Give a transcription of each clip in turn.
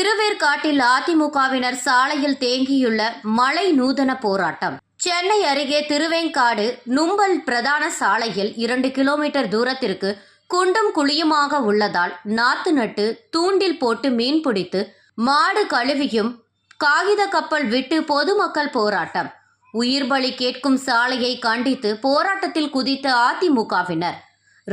திருவேற்காட்டில் அதிமுகவினர் சாலையில் தேங்கியுள்ள மழை நூதன போராட்டம். சென்னை அருகே திருவேங்காடு நும்பல் பிரதான சாலையில் இரண்டு கிலோமீட்டர் தூரத்திற்கு குண்டும் குழியுமாக உள்ளதால் நாத்து நட்டு தூண்டில் போட்டு மீன் பிடித்து மாடு கழுவியும் காகித கப்பல் விட்டு பொதுமக்கள் போராட்டம். உயிர் பலி கேட்கும் சாலையை கண்டித்து போராட்டத்தில் குதித்த அதிமுகவினர்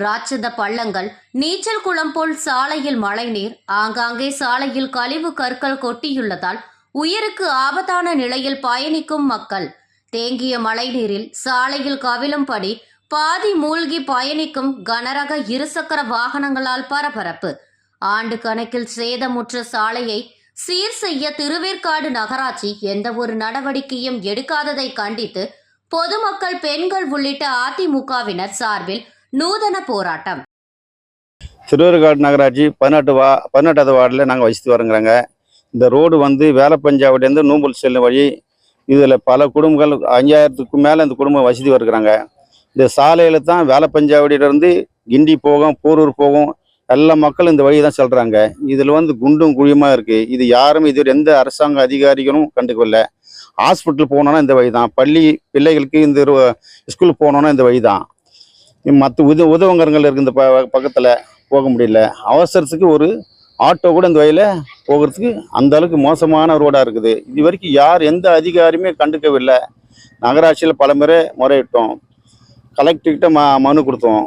ராட்சத பள்ளங்கள் நீச்சல் குளம் போல் சாலையில் மழைநீர் ஆங்காங்கே சாலையில் கழிவு கற்கள் கொட்டியுள்ளதால் உயிருக்கு ஆபத்தான நிலையில் பயணிக்கும் மக்கள். தேங்கிய மழைநீரில் சாலையில் கவிழும்படி பாதி மூழ்கி பயணிக்கும் கனரக இருசக்கர வாகனங்களால் பரபரப்பு. ஆண்டு கணக்கில் சேதமுற்ற சாலையை சீர் செய்ய திருவேற்காடு நகராட்சி எந்த ஒரு நடவடிக்கையும் எடுக்காததை கண்டித்து பொதுமக்கள் பெண்கள் உள்ளிட்ட அதிமுகவினர் சார்பில் நூதன போராட்டம். திருவேற்காடு நகராட்சி பதினெட்டு வா பதினெட்டாவது வார்டில் நாங்கள் வசித்து வரங்கிறாங்க இந்த ரோடு வந்து வேலப்பஞ்சாவடிலேருந்து நூம்பல் செல்லும் வழி இதில் பல குடும்பங்கள் அஞ்சாயிரத்துக்கு மேலே இந்த குடும்பம் வசதி வருகிறாங்க. இந்த சாலையில் தான் வேலப்பஞ்சாவடியிலேருந்து கிண்டி போகும் போரூர் போகும் எல்லா மக்களும் இந்த வழி தான் செல்கிறாங்க இதில் வந்து குண்டும் குழியுமாக இருக்குது இது யாரும் இதுவரை எந்த அரசாங்க அதிகாரிகளும் கண்டுக்கவில்லை ஹாஸ்பிட்டல் போகணுன்னா இந்த வழி தான் பள்ளி பிள்ளைகளுக்கு இந்த ஸ்கூல் போகணுன்னா இந்த வழி தான் மற்ற உத உதவங்கரங்கள் இருக்குது இந்த ப பக்கத்தில் போக முடியல. அவசரத்துக்கு ஒரு ஆட்டோ கூட இந்த வழியில் போகிறதுக்கு அந்த அளவுக்கு மோசமான ரோடாக இருக்குது. இது வரைக்கும் யார் எந்த அதிகாரியுமே கண்டுக்கவில்லை. நகராட்சியில் பல முறை முறையிட்டோம். கலெக்டர்கிட்ட ம மனு கொடுத்தோம்.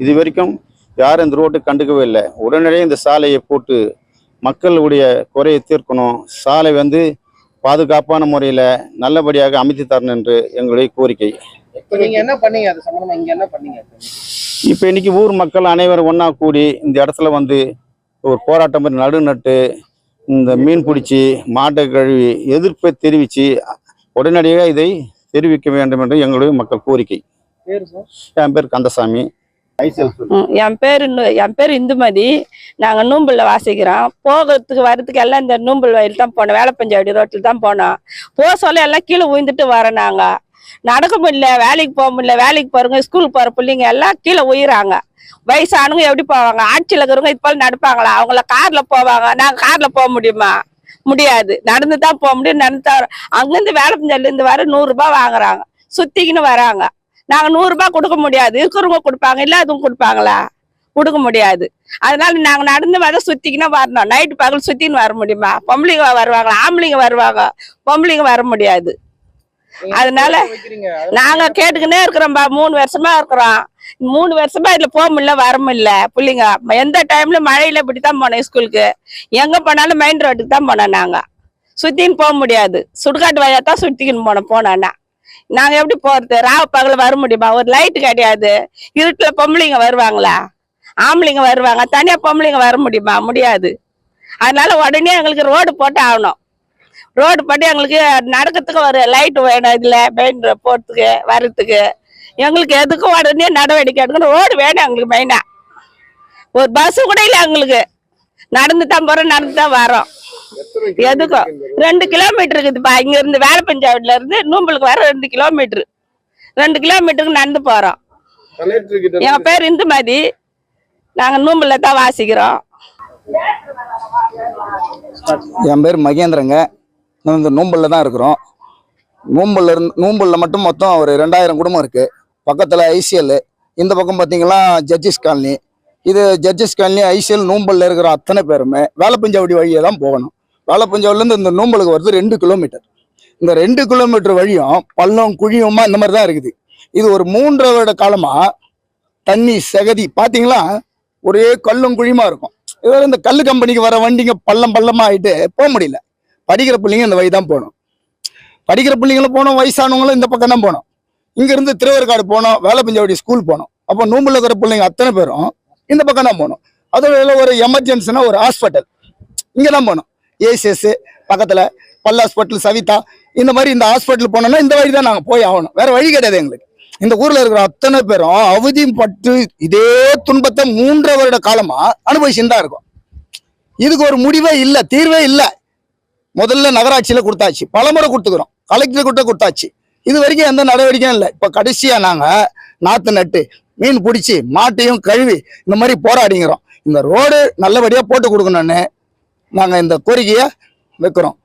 இது வரைக்கும் யாரும் இந்த ரோட்டை கண்டுக்கவே இல்லை உடனடியே இந்த சாலையை போட்டு மக்களுடைய குறையை தீர்க்கணும். சாலை வந்து பாதுகாப்பான முறையில் நல்லபடியாக அமைத்து தரணும் என்று எங்களுடைய கோரிக்கை. இப்ப நீங்க என்ன பண்ணீங்க? அது சம்பந்தமா இங்க என்ன பண்ணீங்க? இப்போ இன்னைக்கு ஊர் மக்கள் அனைவரும் ஒன்றா கூடி இந்த இடத்துல வந்து ஒரு போராட்டம் மாதிரி நடு நட்டு இந்த மீன் பிடிச்சி மாட்டை கழுவி எதிர்ப்பை தெரிவித்து உடனடியாக இதை தெரிவிக்க வேண்டும் என்று எங்களுடைய மக்கள் கோரிக்கை. பேரு சார் என் பேர் கந்தசாமி. என் பேர் என் பேர் இந்துமதி. நாங்க நூம்பல்ல வாசிக்கிறோம். போகிறதுக்கு வர்றதுக்கு எல்லாம் இந்த நூம்பல் வயல் தான் போனோம். வேலைப்பஞ்சாவடி ரோட்டில் தான் போனோம். போக சொல்ல எல்லாம் கீழே உயிந்துட்டு வரோம் நாங்க. நடக்க முடியல வேலைக்கு போக முடியல வேலைக்கு போறவங்க ஸ்கூலுக்கு போற பிள்ளைங்க எல்லாம் கீழே உயிராங்க. வயசானவங்க எப்படி போவாங்க? ஆட்சியில் இருக்கிறவங்க இது போல நடப்பாங்களா? அவங்கள கார்ல போவாங்க. நாங்க கார்ல போக முடியுமா? முடியாது. நடந்து தான் போக முடியும். நடந்து தான் வரோம். அங்கிருந்து வேலைப்பஞ்சால இருந்து வர நூறு ரூபாய் வாங்குறாங்க. சுத்திக்கின்னு வராங்க. நாங்க நூறுரூபா கொடுக்க முடியாது. இருக்கிறவங்க கொடுப்பாங்க. அதுவும் கொடுப்பாங்களா? கொடுக்க முடியாது. அதனால நாங்க நடந்து வர சுத்திக்கின்னு வரணும். நைட்டு பகல் சுத்தின்னு வர முடியுமா? பொம்பளைங்க வருவாங்க ஆம்பளைங்க வருவாங்க? பொம்பளைங்க வர முடியாது. அதனால நாங்க கேட்டுக்கினே இருக்கிறோம்பா மூணு வருஷமா இருக்கிறோம். மூணு வருஷமா இதுல போக முடியல வர முடியல. பிள்ளைங்க எந்த டைம்ல மழையில இப்படித்தான் போனோம் ஸ்கூலுக்கு. எங்க போனாலும் மெயின் ரோட்டுக்கு தான் போனோம் நாங்க. சுத்தின்னு போக முடியாது. சுடுகாட்டு வழியா தான் சுத்திக்கின்னு போனோம் போனோன்னா நாங்க எப்படி போறது? ராவ பகல வர முடியுமா? ஒரு லைட் கிடையாது. இருட்டுல பொம்பளைங்க வருவாங்களா? ஆம்பளைங்க வருவாங்க. தனியா பொம்பளைங்க வர முடியுமா? முடியாது. அதனால உடனே எங்களுக்கு ரோடு போட்டு ஆகணும். ரோடு போட்டு எங்களுக்கு நடக்கிறதுக்கு ஒரு லைட் வேணும் இதுல மெயின் போறதுக்கு வர்றதுக்கு. எங்களுக்கு எதுக்கும் உடனே நடவடிக்கை எடுக்கணும்? ரோடு வேணும் எங்களுக்கு மெயினா ஒரு பஸ் கூட இல்லை எங்களுக்கு. நடந்து தான் போறோம் நடந்து தான் வரோம் எதுக்கும் கிலோமீட்டர் ரெண்டு கிலோமீட்டர் இருக்குதுப்பா இங்க இருந்து வேலைப்பஞ்சாவடில இருந்து நூம்பலுக்கு வர ரெண்டு கிலோமீட்டர் ரெண்டு கிலோமீட்டருக்கு நடந்து கிட்ட எங்க பேர் இந்துமதி. நாங்க நூம்பல்ல தான் வாசிக்கிறோம். என் பேர் மகேந்திரங்க. இந்த நோம்பலில் தான் இருக்கிறோம். நோம்பலில் இருந்து நோம்பலில் மட்டும் மொத்தம் ஒரு ரெண்டாயிரம் குடும்பம் இருக்குது பக்கத்தில் ஐசிஎல் இந்த பக்கம் பார்த்தீங்கன்னா ஜட்ஜஸ் காலனி. இது ஜட்ஜஸ் காலனி ஐசிஎல் நோம்பலில் இருக்கிற அத்தனை பேருமே வேலப்பஞ்சாவடி வழியை தான் போகணும். வேலப்பஞ்சாவடிலேருந்து இந்த நோம்பலுக்கு வருது ரெண்டு கிலோமீட்டர். இந்த ரெண்டு கிலோமீட்டர் வழியும் பள்ளம் குழியுமா இந்த மாதிரி தான் இருக்குது. இது ஒரு மூன்றரை வருட காலமாக தண்ணி செகதி பார்த்தீங்களா ஒரே கல்லும் குழியுமா இருக்கும். இதில் இந்த கல் கம்பெனிக்கு வர வண்டிங்க பள்ளம் பள்ளமாக ஆகிட்டு போக முடியல. படிக்கிற பிள்ளைங்க இந்த வழி தான் போகணும். படிக்கிற பிள்ளைங்களும் போனோம் வயசானவங்களும் இந்த பக்கம் தான் போகணும். இங்கேருந்து திருவேற்காடு போனோம் வேலைப்பஞ்சாவடி ஸ்கூல் போனோம் அப்போ நூம்புல இருக்கிற பிள்ளைங்க அத்தனை பேரும் இந்த பக்கம் தான் போகணும் அதோட ஒரு எமர்ஜென்சினா ஒரு ஹாஸ்பிட்டல் இங்கே தான் போகணும் ஏசிஎஸ் பக்கத்தில் பல் ஹாஸ்பிட்டல் சவிதா இந்த மாதிரி இந்த ஹாஸ்பிட்டல் போனோம்னா இந்த வழி தான் நாங்கள் போய் ஆகணும். வேறு வழி கிடையாது எங்களுக்கு. இந்த ஊரில் இருக்கிற அத்தனை பேரும் அவதியும் பட்டு இதே துன்பத்தை மூன்று வருட காலமாக அனுபவிச்சுன்னு தான் இருக்கும். இதுக்கு ஒரு முடிவே இல்லை தீர்வே இல்லை. முதல்ல நகராட்சியில் கொடுத்தாச்சு. பலமுறை கொடுத்துக்கிறோம். கலெக்டர் கிட்ட கொடுத்தாச்சு. இது வரைக்கும் எந்த நடவடிக்கையும் இல்லை. இப்போ கடைசியாக நாங்கள் நாற்று நட்டு மீன் பிடிச்சி மாட்டையும் கழுவி இந்த மாதிரி போராடிங்கிறோம். இந்த ரோடு நல்லபடியாக போட்டு கொடுக்கணும்னு நாங்கள் இந்த கோரிக்கையை வைக்கிறோம்.